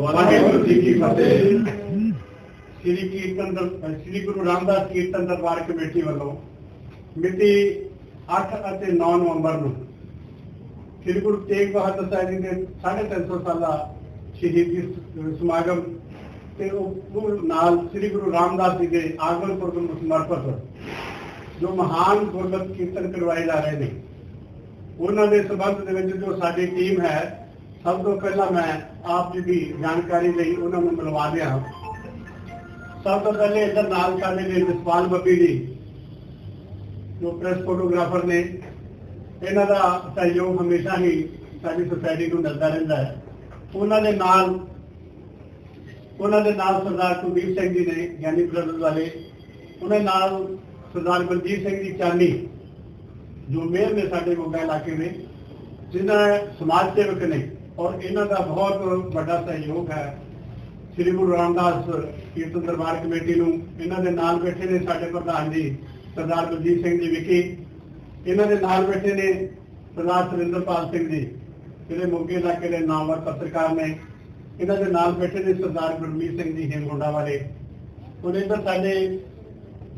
ਵਾਹਿਗੁਰੂ ਜੀ ਕੀ ਫਤਿਹ। ਸ੍ਰੀ ਕੀਰਤਨ ਸ੍ਰੀ Guru Ramdas Kirtan Darbar committee ਵੱਲੋਂ ਮਿਤੀ 8 ਅਤੇ 9 ਨਵੰਬਰ ਨੂੰ ਸ੍ਰੀ ਗੁਰੂ ਤੇਗ ਬਹਾਦਰ ਸਾਹਿਬ ਜੀ ਦੇ 350 ਸਾਲਾ ਸ਼ਹੀਦੀ ਸਮਾਗਮ ਤੇ ਉਹ ਨਾਲ ਸ੍ਰੀ ਗੁਰੂ ਰਾਮਦਾਸ ਜੀ ਦੇ ਆਗਮਨ ਪੁਰਬ ਨੂੰ ਸਮਰਪਿਤ ਜੋ ਮਹਾਨ ਗੁਰਮਤਿ ਕੀਰਤਨ ਕਰਵਾਏ ਜਾ ਰਹੇ ਨੇ। ਉਹਨਾਂ ਦੇ ਸੰਬੰਧ ਦੇ ਵਿੱਚ ਜੋ ਸਾਡੀ ਟੀਮ ਹੈ ਸਭ ਤੋਂ ਪਹਿਲਾਂ ਮੈਂ ਆਪ ਜੀ ਦੀ ਜਾਣਕਾਰੀ ਲਈ ਉਹਨਾਂ ਨੂੰ ਮਿਲਵਾ ਦਿਆਂ ਸਭ ਤੋਂ ਪਹਿਲੇ ਇੱਧਰ ਨਾਲ ਸਾਡੇ ਨੇ ਜਸਪਾਲ ਬੱਬੀ ਜੀ, ਜੋ ਪ੍ਰੈਸ ਫੋਟੋਗ੍ਰਾਫਰ ਨੇ, ਇਹਨਾਂ ਦਾ ਸਹਿਯੋਗ ਹਮੇਸ਼ਾ ਹੀ ਸਾਡੀ ਸੁਸਾਇਟੀ ਨੂੰ ਮਿਲਦਾ ਰਹਿੰਦਾ ਹੈ। ਉਹਨਾਂ ਦੇ ਨਾਲ, ਉਹਨਾਂ ਦੇ ਨਾਲ ਸਰਦਾਰ ਕੁਲਦੀਪ ਸਿੰਘ ਜੀ ਨੇ, ਗਿਆਨੀ ਬ੍ਰਦਰਜ਼ ਵਾਲੇ, ਉਹਨਾਂ ਨਾਲ ਸਰਦਾਰ ਬਲਜੀਤ ਸਿੰਘ ਜੀ ਚਾਨੀ, ਜੋ ਮੇਅਰ ਨੇ ਸਾਡੇ ਮੋਗਾ ਇਲਾਕੇ ਦੇ ਜਿਨ੍ਹਾਂ ਸਮਾਜ ਸੇਵਕ ਨੇ ਔਰ ਇਹਨਾਂ ਦਾ ਬਹੁਤ ਵੱਡਾ ਸਹਿਯੋਗ ਹੈ। ਸ੍ਰੀ ਗੁਰੂ ਰਾਮਦਾਸ ਕੀਰਤਨ ਦਰਬਾਰ ਕਮੇਟੀ ਨੂੰ ਇਹਨਾਂ ਦੇ ਨਾਲ ਬੈਠੇ ਨੇ ਸਾਡੇ ਪ੍ਰਧਾਨ ਜੀ, ਸਰਦਾਰ ਬਲਜੀਤ ਸਿੰਘ ਜੀ ਵਿਕੀ। ਇਹਨਾਂ ਦੇ ਨਾਲ ਬੈਠੇ ਨੇ ਸਰਦਾਰ ਸੁਰਿੰਦਰਪਾਲ ਸਿੰਘ ਜੀ, ਜਿਹੜੇ ਮੋਗੇ ਇਲਾਕੇ ਦੇ ਨਾਮਵਰ ਪੱਤਰਕਾਰ ਨੇ। ਇਹਨਾਂ ਦੇ ਨਾਲ ਬੈਠੇ ਨੇ ਸਰਦਾਰ ਗੁਰਮੀਤ ਸਿੰਘ ਜੀ ਹੇਮਗੁੰਡਾ ਵਾਲੇ। ਉਹਦੇ ਇੱਧਰ ਸਾਡੇ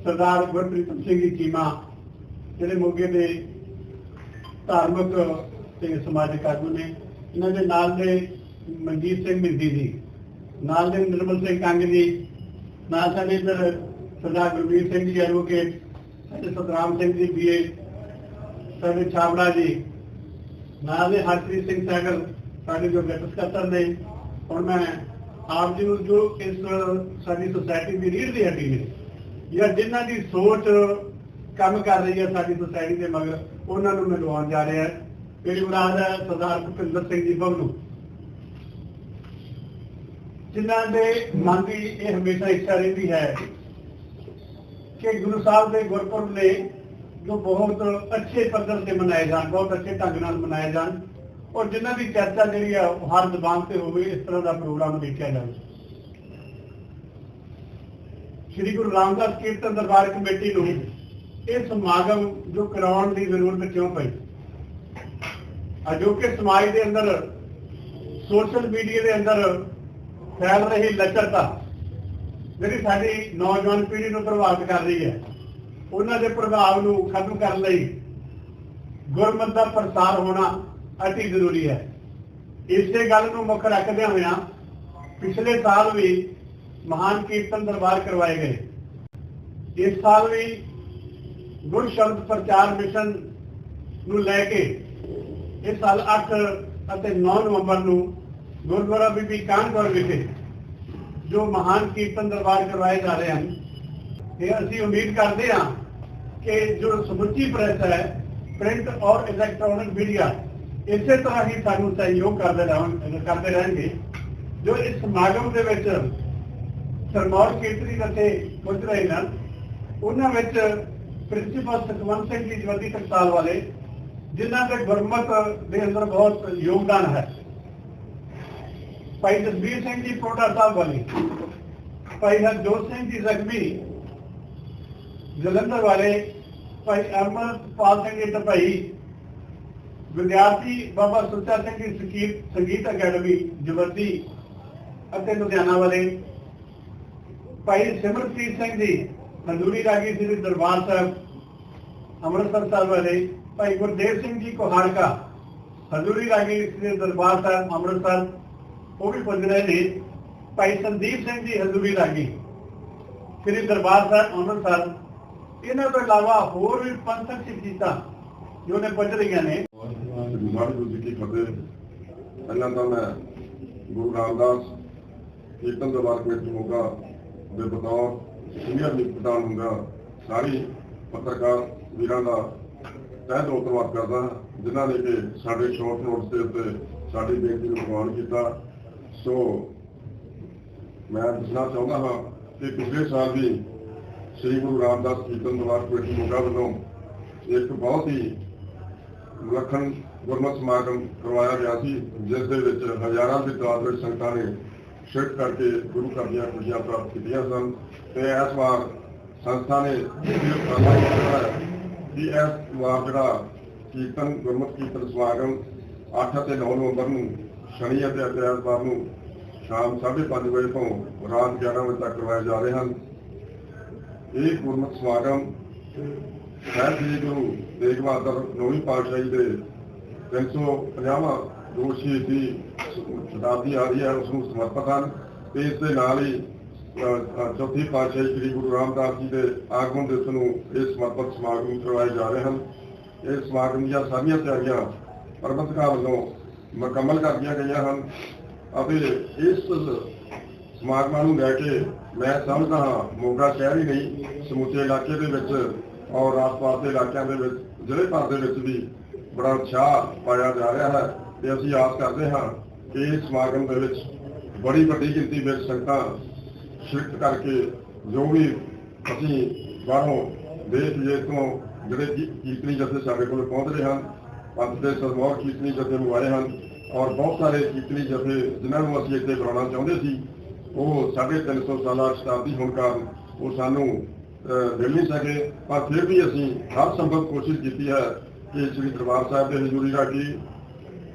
ਸਰਦਾਰ ਗੁਰਪ੍ਰੀਤ ਸਿੰਘ ਜੀ ਚੀਮਾ ਜਿਹੜੇ ਮੋਗੇ ਦੇ ਧਾਰਮਿਕ ਤੇ ਸਮਾਜਿਕ ਆਗੂ ਨੇ। ਇਹਨਾਂ ਦੇ ਨਾਲ ਦੇ ਮਨਜੀਤ ਸਿੰਘ ਮਿੰਦੀ ਜੀ, ਨਾਲ ਦੇ ਨਿਰਮਲ ਸਿੰਘ ਕੰਗ ਜੀ, ਨਾਲ ਸਾਡੇ ਇੱਧਰ ਸਰਦਾਰ ਗੁਰਵੀਰ ਸਿੰਘ ਜੀ ਐਡਵੋਕੇਟ ਸਾਡੇ ਸਤਰਾਮ ਸਿੰਘ ਜੀ ਬੀਏ, ਸਾਡੇ ਛਾਬੜਾ ਜੀ, ਨਾਲ ਦੇ ਹਰਪ੍ਰੀਤ ਸਿੰਘ ਸਹਿਗਲ ਸਾਡੇ ਜੋ ਗੱਤ ਸਕੱਤਰ ਨੇ, ਹੁਣ ਮੈਂ ਆਪ ਜੀ ਨੂੰ ਜੋ ਇਸ ਸਾਡੀ ਸੁਸਾਇਟੀ ਦੀ ਰੀੜ ਦੀ ਹੱਡੀ ਨੇ ਜਾਂ ਜਿਨ੍ਹਾਂ ਦੀ ਸੋਚ ਕੰਮ ਕਰ ਰਹੀ ਹੈ ਸਾਡੀ ਸੁਸਾਇਟੀ ਦੇ ਮਗਰ, ਉਹਨਾਂ ਨੂੰ ਮਿਲਵਾਉਣ ਜਾ ਰਿਹਾ ਹੈ। ਮੇਰੀ ਮੁਰਾਦ ਹੈ ਸਰਦਾਰ ਭੁਪਿੰਦਰ ਸਿੰਘ ਜੀ ਬਬਲੂ ਜਿਨ੍ਹਾਂ ਦੇ ਮਨ ਦੀ ਇਹ ਹਮੇਸ਼ਾ ਇੱਛਾ ਰਹਿੰਦੀ ਹੈ ਕਿ ਗੁਰੂ ਸਾਹਿਬ ਦੇ ਗੁਰਪੁਰਬ ਨੇ ਜੋ ਬਹੁਤ ਅੱਛੇ ਪੱਧਰ ਤੇ ਮਨਾਏ ਜਾਣ, ਬਹੁਤ ਅੱਛੇ ਢੰਗ ਨਾਲ ਮਨਾਏ ਜਾਣ ਔਰ ਜਿਨ੍ਹਾਂ ਦੀ ਚਰਚਾ ਜਿਹੜੀ ਆ ਉਹ ਹਰ ਜ਼ਬਾਨ ਤੇ ਹੋਵੇ, ਇਸ ਤਰ੍ਹਾਂ ਦਾ ਪ੍ਰੋਗਰਾਮ ਦੇਖਿਆ ਜਾਵੇ। ਸ੍ਰੀ ਗੁਰੂ ਰਾਮਦਾਸ ਕੀਰਤਨ ਦਰਬਾਰ ਕਮੇਟੀ ਨੂੰ ਇਹ ਸਮਾਗਮ ਜੋ ਕਰਾਉਣ ਦੀ ਜ਼ਰੂਰਤ ਕਿਉਂ ਪਈ? ਅਜੋਕੇ ਸਮਾਜ ਦੇ ਅੰਦਰ ਸੋਸ਼ਲ ਮੀਡੀਆ ਦੇ ਅੰਦਰ ਫੈਲ ਰਹੀ ਲਚਰਤਾ ਜਿਹੜੀ ਸਾਡੀ ਨੌਜਵਾਨ ਪੀੜ੍ਹੀ ਨੂੰ ਪ੍ਰਭਾਵਿਤ ਕਰ ਰਹੀ ਹੈ। ਉਹਨਾਂ ਦੇ ਪ੍ਰਭਾਵ ਨੂੰ ਖਤਮ ਕਰਨ ਲਈ ਗੁਰਮਤ ਦਾ ਪ੍ਰਸਾਰ ਹੋਣਾ ਅਤੀ ਜ਼ਰੂਰੀ ਹੈ। ਇਸੇ ਗੱਲ ਨੂੰ ਮੁੱਖ ਰੱਖਦਿਆਂ ਹੋਇਆਂ ਪਿਛਲੇ ਸਾਲ ਵੀ ਮਹਾਨ ਕੀਰਤਨ ਦਰਬਾਰ ਕਰਵਾਏ ਗਏ। ਇਸ ਸਾਲ ਵੀ ਗੁਰ ਸ਼ਬਦ ਪ੍ਰਚਾਰ ਮਿਸ਼ਨ ਨੂੰ ਲੈ ਕੇ ਇਸ ਸਾਲ 8 ਅਤੇ 9 ਨਵੰਬਰ ਨੂੰ ਗੁਰਦੁਆਰਾ ਬੀਬੀ ਕਾਨਪੁਰ ਵਿਖੇ ਜੋ ਮਹਾਨ ਕੀਰਤਨ ਦਰਬਾਰ ਕਰਵਾਏ ਜਾ ਰਹੇ ਹਨ। ਇਹ ਅਸੀਂ ਉਮੀਦ ਕਰਦੇ ਹਾਂ ਕਿ ਜੋ ਸਮੁੱਚੀ ਪ੍ਰੈਸ ਹੈ, ਪ੍ਰਿੰਟ ਔਰ ਇਲੈਕਟ੍ਰੋਨਿਕ ਮੀਡੀਆ ਇਸੇ ਤਰ੍ਹਾਂ ਹੀ ਸਾਨੂੰ ਸਹਿਯੋਗ ਕਰਦੇ ਰਹਿਣ, ਕਰਦੇ ਰਹਿਣਗੇ, ਜੋ ਇਸ ਸਮਾਗਮ ਦੇ ਵਿੱਚ ਸਰਮੌਰ ਕੀਰਤਨੀ ਅਤੇ ਪੁੱਜ ਰਹੇ ਹਨ। ਉਹਨਾਂ ਵਿੱਚ ਪ੍ਰਿੰਸੀਪਲ ਸੁਖਵੰਤ ਸਿੰਘ ਜੀ ਜਵੰਦੀ ਟਕਸਾਲ ਵਾਲੇ ਜਿਨ੍ਹਾਂ ਦੇ ਗੁਰਮਤ ਦੇ ਅੰਦਰ ਬਹੁਤ ਯੋਗਦਾਨ ਹੈ। ਭਾਈ ਜਸਬੀਰ ਸਿੰਘ ਜੀ ਪੋਟਾ ਸਾਹਿਬ ਵਾਲੇ, ਭਾਈ ਹਰਜੋਤ ਸਿੰਘ ਜੀ ਜ਼ਖਮੀ ਜਲੰਧਰ ਵਾਲੇ ਭਾਈ ਅਮਰਪਾਲ ਸਿੰਘ ਜੀ ਭਾਈ ਵਿਦਿਆਰਥੀ ਬਾਬਾ ਸੁੱਚਾ ਸਿੰਘ ਜੀ ਸੰਗੀਤ ਸੰਗੀਤ ਅਕੈਡਮੀ ਜਵੰਦੀ ਅਤੇ ਲੁਧਿਆਣਾ ਵਾਲੇ ਭਾਈ ਸਿਮਰਪ੍ਰੀਤ ਸਿੰਘ ਜੀ ਹਜ਼ੂਰੀ ਰਾਗੀ ਸ੍ਰੀ ਦਰਬਾਰ ਸਾਹਿਬ, ਅੰਮ੍ਰਿਤਸਰ ਸਾਹਿਬ ਵਾਲੇ ਭਾਈ ਗੁਰਦੇਵ ਸਿੰਘ ਜੀ ਕੋਹਾੜਕਾ, ਹਜ਼ੂਰੀ ਰਾਗੀ ਸ੍ਰੀ ਦਰਬਾਰ ਸਾਹਿਬ, ਅੰਮ੍ਰਿਤਸਰ, ਉਹ ਵੀ ਪੁੱਜ ਰਹੇ ਨੇ। ਭਾਈ ਸੰਦੀਪ ਸਿੰਘ ਜੀ ਹਜ਼ੂਰੀ ਰਾਗੀ, ਸ੍ਰੀ ਦਰਬਾਰ ਸਾਹਿਬ, ਅੰਮ੍ਰਿਤਸਰ। ਇਹਨਾਂ ਤੋਂ ਇਲਾਵਾ ਹੋਰ ਵੀ ਪੰਥਕ ਸਿੱਖੀਤਾ ਜੋ ਨੇ ਪੁੱਜ ਰਹੀਆਂ ਨੇ। ਵਾਹਿਗੁਰੂ ਜੀ ਕੀ ਫਤਿਹ। ਪਹਿਲਾਂ ਤਾਂ ਮੈਂ ਗੁਰੂ ਰਾਮਦਾਸ ਕੀਰਤਨ ਦਰਬਾਰ ਕਮੇਟੀ ਮੋਗਾ ਦੇ ਬਤੌਰ ਸੀਨੀਅਰ ਪ੍ਰਧਾਨ ਹੁੰਦਾ, ਸਾਰੀ ਪੱਤਰਕਾਰ ਵੀਰਾਂ ਦਾ ਤਹਿ ਦਿਲੋਂ ਧੰਨਵਾਦ ਕਰਦਾ ਹਾਂ, ਜਿਨ੍ਹਾਂ ਨੇ ਕਿ ਸਾਡੇ ਸ਼ੋਰਟ ਨੋਟਸ ਦੇ ਉੱਤੇ ਸਾਡੀ ਬੇਨਤੀ ਨੂੰ ਪ੍ਰਵਾਨ ਕੀਤਾ। ਸੋ ਮੈਂ ਦੱਸਣਾ ਚਾਹੁੰਦਾ ਹਾਂ ਕਿ ਪਿਛਲੇ ਸਾਲ ਵੀ ਸ੍ਰੀ ਗੁਰੂ ਰਾਮਦਾਸ ਕੀਰਤਨ ਦਰਬਾਰ ਕਮੇਟੀ ਮੋਗਾ ਵੱਲੋਂ ਇੱਕ ਬਹੁਤ ਹੀ ਵਿਲੱਖਣ ਗੁਰਮਤਿ ਸਮਾਗਮ ਕਰਵਾਇਆ ਗਿਆ ਸੀ ਜਿਸ ਦੇ ਵਿੱਚ ਹਜ਼ਾਰਾਂ ਦੀ ਤਾਦਾਦ ਵਿੱਚ ਸੰਗਤਾਂ ਨੇ ਸ਼ਿਰਕਤ ਕਰਕੇ ਗੁਰੂ ਘਰ ਦੀਆਂ ਖੁਸ਼ੀਆਂ ਪ੍ਰਾਪਤ ਕੀਤੀਆਂ ਸਨ ਤੇ ਇਸ ਵਾਰ ਸੰਸਥਾ ਨੇ ਇਹ ਵੀ ਉਪਰਾਲਾ ਕਿ ਇਸ ਵਾਰ ਜਿਹੜਾ ਕੀਰਤਨ, ਗੁਰਮਤਿ ਕੀਰਤਨ ਸਮਾਗਮ 8 ਅਤੇ 9 ਨਵੰਬਰ ਨੂੰ ਸ਼ਨੀ ਅਤੇ ਐਤਵਾਰ ਨੂੰ ਸ਼ਾਮ 5:30 ਵਜੇ ਤੋਂ ਰਾਤ 11 ਵਜੇ ਤੱਕ ਕਰਵਾਏ ਜਾ ਰਹੇ ਹਨ। ਇਹ ਗੁਰਮਤ ਸਮਾਗਮ ਸਾਹਿਬ ਜੀ ਗੁਰੂ ਤੇਗ ਬਹਾਦਰ ਨੌਵੀਂ ਪਾਤਸ਼ਾਹੀ ਦੇ 350ਵਾਂ ਗੁਰੂ ਸ਼ਹੀਦੀ ਸ਼ਤਾਬਦੀ ਆ ਰਹੀ ਹੈ, ਉਸ ਨੂੰ ਸਮਰਪਿਤ ਹਨ ਤੇ ਇਸ ਦੇ ਨਾਲ ਹੀ ਚੌਥੀ ਪਾਤਸ਼ਾਹੀ ਸ੍ਰੀ ਗੁਰੂ ਰਾਮਦਾਸ ਜੀ ਦੇ ਆਗਮਨ ਦਿਵਸ ਨੂੰ ਇਹ ਸਮਰਪਿਤ ਸਮਾਗਮ ਕਰਵਾਏ ਜਾ ਰਹੇ ਹਨ। ਇਹ ਸਮਾਗਮ ਦੀਆਂ ਸਾਰੀਆਂ ਤਿਆਰੀਆਂ ਪ੍ਰਬੰਧਕਾਂ ਵੱਲੋਂ ਮੁਕੰਮਲ ਕਰ ਦਿੱਤੀਆਂ ਗਈਆਂ ਹਨ ਅਤੇ ਇਸ ਸਮਾਗਮਾਂ ਨੂੰ ਲੈ ਕੇ ਮੈਂ ਸਮਝਦਾ ਹਾਂ ਮੋਗਾ ਸ਼ਹਿਰ ਹੀ ਨਹੀਂ, ਸਮੁੱਚੇ ਇਲਾਕੇ ਦੇ ਵਿੱਚ ਔਰ ਆਸ-ਪਾਸ ਦੇ ਇਲਾਕਿਆਂ ਦੇ ਵਿੱਚ, ਜ਼ਿਲ੍ਹੇ ਭਰ ਦੇ ਵਿੱਚ ਵੀ ਬੜਾ ਉਤਸ਼ਾਹ ਪਾਇਆ ਜਾ ਰਿਹਾ ਹੈ ਤੇ ਅਸੀਂ ਆਸ ਕਰਦੇ ਹਾਂ ਕਿ ਇਸ ਸਮਾਗਮ ਦੇ ਵਿੱਚ ਬੜੀ ਵੱਡੀ ਗਿਣਤੀ ਵਿੱਚ ਸੰਗਤਾਂ ਸ਼ਿਫਟ ਕਰਕੇ ਜੋ ਵੀ ਅਸੀਂ ਬਾਹਰੋਂ ਦੇਸ਼ ਵਿਦੇਸ਼ ਤੋਂ ਜਿਹੜੇ ਕੀਰਤਨੀ ਜਥੇ ਸਾਡੇ ਕੋਲ ਪਹੁੰਚ ਰਹੇ ਹਨ ਪੰਥ ਦੇ ਸਰਮੌਰ ਕੀਰਤਨੀ ਜਥੇ ਨੂੰ ਆਏ ਹਨ ਔਰ ਬਹੁਤ ਸਾਰੇ ਕੀਰਤਨੀ ਜਥੇ ਜਿਨ੍ਹਾਂ ਨੂੰ ਅਸੀਂ ਇੱਥੇ ਬੁਲਾਉਣਾ ਚਾਹੁੰਦੇ ਸੀ ਉਹ ਸਾਢੇ ਤਿੰਨ ਸੌ ਸਾਲਾ ਸ਼ਤਾਬਦੀ ਹੋਣ ਕਾਰਨ ਉਹ ਸਾਨੂੰ ਅਹ, ਮਿਲ ਨਹੀਂ ਸਕੇ। ਪਰ ਫਿਰ ਵੀ ਅਸੀਂ ਹਰ ਸੰਭਵ ਕੋਸ਼ਿਸ਼ ਕੀਤੀ ਹੈ ਕਿ ਸ੍ਰੀ ਦਰਬਾਰ ਸਾਹਿਬ ਦੇ ਹਜ਼ੂਰੀ ਰਾਗੀ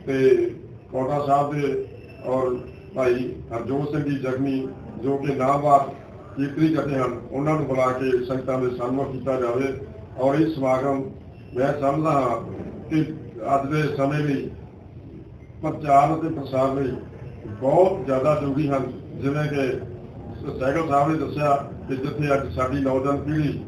ਤੇ ਕੋਟਾ ਸਾਹਿਬ ਦੇ ਔਰ ਭਾਈ ਹਰਜੋਤ ਸਿੰਘ ਜੀ ਜ਼ਖਮੀ ਜੋ ਕਿ ਨਾਮਵਾਰ ਕੀਰਤਨੀ ਜਥੇ ਹਨ, ਉਹਨਾਂ ਨੂੰ ਬੁਲਾ ਕੇ ਸੰਗਤਾਂ ਦੇ ਸਾਹਮਣੇ ਕੀਤਾ ਜਾਵੇ। ਔਰ ਇਹ ਸਮਾਗਮ ਮੈਂ ਸਮਝਦਾ ਹਾਂ ਕਿ ਅੱਜ ਦੇ ਸਮੇਂ ਲਈ ਪ੍ਰਚਾਰ ਅਤੇ ਪ੍ਰਸਾਰ ਲਈ ਬਹੁਤ ਜ਼ਿਆਦਾ ਜ਼ਰੂਰੀ ਹਨ। ਜਿਵੇਂ ਕਿ ਸੈਗਲ ਸਾਹਿਬ ਨੇ ਦੱਸਿਆ ਕਿ ਜਿੱਥੇ ਅੱਜ ਸਾਡੀ ਨੌਜਵਾਨ ਪੀੜ੍ਹੀ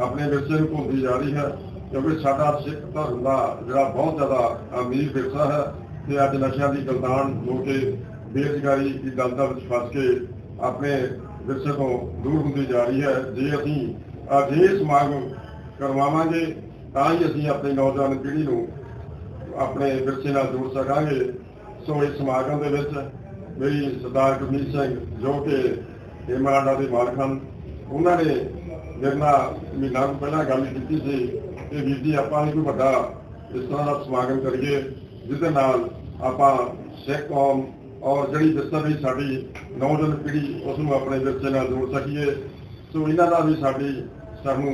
ਆਪਣੇ ਵਿਰਸੇ ਨੂੰ ਭੁੱਲਦੀ ਜਾ ਰਹੀ ਹੈ, ਕਿਉਂਕਿ ਸਾਡਾ ਸਿੱਖ ਧਰਮ ਦਾ ਜਿਹੜਾ ਬਹੁਤ ਜ਼ਿਆਦਾ ਅਮੀਰ ਵਿਰਸਾ ਹੈ, ਤੇ ਅੱਜ ਨਸ਼ਿਆਂ ਦੀ ਗਲਦਾਨ ਹੋ ਕੇ ਬੇਰੁਜ਼ਗਾਰੀ ਦੀ ਦਲਦਲ ਵਿੱਚ ਫਸ ਕੇ ਆਪਣੇ ਵਿਰਸੇ ਤੋਂ ਦੂਰ ਹੁੰਦੀ ਜਾ ਰਹੀ ਹੈ। ਜੇ ਅਸੀਂ ਅਜਿਹੇ ਸਮਾਗਮ ਕਰਵਾਵਾਂਗੇ, ਤਾਂ ਹੀ ਅਸੀਂ ਆਪਣੀ ਨੌਜਵਾਨ ਪੀੜ੍ਹੀ ਨੂੰ ਆਪਣੇ ਵਿਰਸੇ ਨਾਲ ਜੋੜ ਸਕਾਂਗੇ। ਸੋ ਇਸ ਸਮਾਗਮ ਦੇ ਵਿੱਚ ਮੇਰੀ ਸਰਦਾਰ ਗੁਰਮੀਤ ਸਿੰਘ, ਜੋ ਕਿ ਹਿਮਾਲਾ ਦੇ ਮਾਲਕ ਹਨ, ਉਹਨਾਂ ਨੇ ਮੇਰੇ ਨਾਲ ਮਹੀਨਾ ਕੁ ਪਹਿਲਾਂ ਗੱਲ ਕੀਤੀ ਸੀ ਕਿ ਵੀਰ ਜੀ, ਆਪਾਂ ਨੇ ਕੋਈ ਵੱਡਾ ਇਸ ਤਰ੍ਹਾਂ ਦਾ ਸਮਾਗਮ ਕਰੀਏ, ਜਿਹਦੇ ਨਾਲ ਆਪਾਂ ਸਿੱਖ ਕੌਮ ਔਰ ਜਿਹੜੀ ਵਿਰਸਾ ਵੀ ਸਾਡੀ ਨੌਜਵਾਨ ਪੀੜ੍ਹੀ ਉਸ ਨੂੰ ਆਪਣੇ ਵਿਰਸੇ ਨਾਲ ਜੋੜ ਸਕੀਏ। ਸੋ ਇਹਨਾਂ ਦਾ ਵੀ ਸਾਡੀ, ਸਾਨੂੰ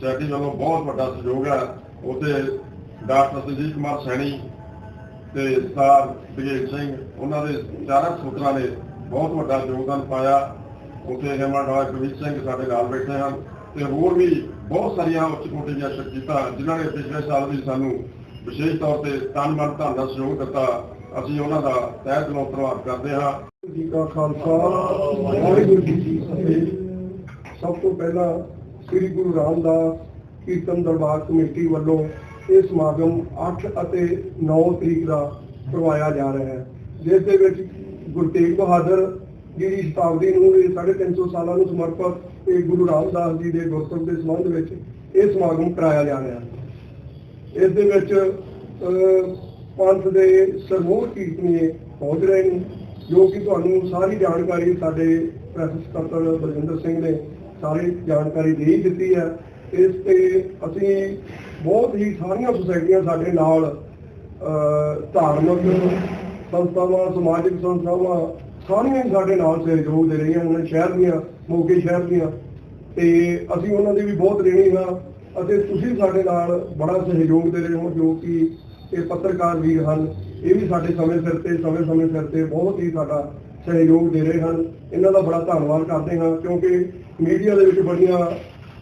ਸੈਟੀ ਵੱਲੋਂ ਬਹੁਤ ਵੱਡਾ ਸਹਿਯੋਗ ਹੈ। ਉੱਥੇ ਡਾਕਟਰ ਸੰਜੀਤ ਕੁਮਾਰ ਸੈਣੀ ਤੇ ਸਰਦਾਰ ਬਗੇਲ ਸਿੰਘ, ਉਹਨਾਂ ਦੇ ਚਾਰਾਂ ਸੂਤਰਾਂ ਨੇ ਬਹੁਤ ਵੱਡਾ ਯੋਗਦਾਨ ਪਾਇਆ। ਉੱਥੇ ਹਿਮਾ ਡਾਕਟਰ ਗੁਰਮੀਤ ਸਿੰਘ ਸਾਡੇ ਨਾਲ ਬੈਠੇ ਹਨ ਤੇ ਹੋਰ ਵੀ ਬਹੁਤ ਸਾਰੀਆਂ ਉੱਚ ਕੋਟੀ ਦੀਆਂ ਸ਼ਖਸੀਅਤਾਂ, ਜਿਨ੍ਹਾਂ ਨੇ ਪਿਛਲੇ ਸਾਲ ਵੀ ਸਾਨੂੰ ਵਿਸ਼ੇਸ਼ ਤੌਰ ਤੇ ਤਨ ਮਨ ਧਨ ਦਾ ਸਹਿਯੋਗ ਦਿੱਤਾ। ਅਸੀਂ ਉਹਨਾਂ ਦਾ ਤਹਿ ਦਿਲੋਂ ਧੰਨਵਾਦ ਕਰਦੇ ਹਾਂ। ਜੀ ਕਾ ਖਾਲਸਾ, ਵਾਹਿਗੁਰੂ ਜੀ ਕੀ ਫਤਿਹ। ਸਭ ਤੋਂ ਪਹਿਲਾਂ ਸ੍ਰੀ ਗੁਰੂ ਰਾਮਦਾਸ ਕੀਰਤਨ ਦਰਬਾਰ ਕਮੇਟੀ ਵੱਲੋਂ ਇਹ ਸਮਾਗਮ 8 ਅਤੇ 9 ਤਰੀਕ ਦਾ ਕਰਵਾਇਆ ਜਾ ਰਿਹਾ ਹੈ, ਜਿਸ ਦੇ ਵਿੱਚ ਗੁਰੂ ਤੇਗ ਬਹਾਦਰ ਜੀ ਦੀ ਸ਼ਤਾਬਦੀ ਨੂੰ ਇਹ 350 ਸਾਲਾਂ ਨੂੰ ਸਮਰਪਿਤ ਇਹ ਗੁਰੂ ਰਾਮਦਾਸ ਜੀ ਦੇ ਗੁਰਪੁਰਬ ਦੇ ਸੰਬੰਧ ਵਿੱਚ ਇਹ ਸਮਾਗਮ ਕਰਾਇਆ ਜਾ ਰਿਹਾ ਹੈ। ਇਸ ਦੇ ਵਿੱਚ ਪੰਥ ਦੇ ਸਰਮੋਹ ਕੀਰਤਨੀਏ ਪਹੁੰਚ ਰਹੇ ਨੇ, ਜੋ ਕਿ ਤੁਹਾਨੂੰ ਸਾਰੀ ਜਾਣਕਾਰੀ ਸਾਡੇ ਪ੍ਰੈਸ ਸਕੱਤਰ ਬਲਜਿੰਦਰ ਸਿੰਘ ਨੇ ਸਾਰੀ ਜਾਣਕਾਰੀ ਦੇ ਦਿੱਤੀ ਹੈ। ਇਸ ਤੇ ਅਸੀਂ ਬਹੁਤ ਹੀ ਸਾਰੀਆਂ ਸੁਸਾਇਟੀਆਂ ਸਾਡੇ ਨਾਲ ਧਾਰਮਿਕ ਸੰਸਥਾਵਾਂ, ਸਮਾਜਿਕ ਸੰਸਥਾਵਾਂ ਸਾਰੀਆਂ ਹੀ ਸਾਡੇ ਨਾਲ ਸਹਿਯੋਗ ਦੇ ਰਹੀਆਂ ਹਨ ਸ਼ਹਿਰ ਦੀਆਂ, ਮੋਗੇ ਸ਼ਹਿਰ ਦੀਆਂ। ਤੇ ਅਸੀਂ ਉਹਨਾਂ ਦੀ ਵੀ ਬਹੁਤ ਰੇਣੀ ਹਾਂ ਅਤੇ ਤੁਸੀਂ ਸਾਡੇ ਨਾਲ ਬੜਾ ਸਹਿਯੋਗ ਦੇ ਰਹੇ ਹੋ, ਜੋ ਕਿ ਇਹ ਪੱਤਰਕਾਰ ਵੀਰ ਹਨ। ਇਹ ਵੀ ਸਾਡੇ ਸਮੇਂ ਸਿਰ ਤੇ, ਸਮੇਂ ਸਮੇਂ ਸਿਰ ਤੇ ਬਹੁਤ ਹੀ ਸਾਡਾ ਸਹਿਯੋਗ ਦੇ ਰਹੇ ਹਨ। ਇਹਨਾਂ ਦਾ ਬੜਾ ਧੰਨਵਾਦ ਕਰਦੇ ਹਾਂ, ਕਿਉਂਕਿ ਮੀਡੀਆ ਦੇ ਵਿੱਚ ਬੜੀਆਂ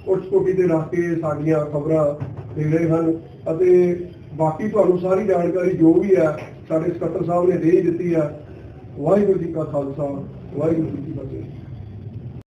ਉੱਚ ਕੋਟੀ ਤੇ ਰੱਖ ਕੇ ਸਾਡੀਆਂ ਖਬਰਾਂ ਦੇ ਰਹੇ ਹਨ। ਅਤੇ ਬਾਕੀ ਤੁਹਾਨੂੰ ਸਾਰੀ ਜਾਣਕਾਰੀ ਜੋ ਵੀ ਹੈ, ਸਾਡੇ ਸਕੱਤਰ ਸਾਹਿਬ ਨੇ ਦੇ ਹੀ ਦਿੱਤੀ ਹੈ। ਵਾਹਿਗੁਰੂ ਜੀ ਕਾ ਖਾਲਸਾ, ਵਾਹਿਗੁਰੂ ਜੀ ਕੀ ਫਤਿਹ।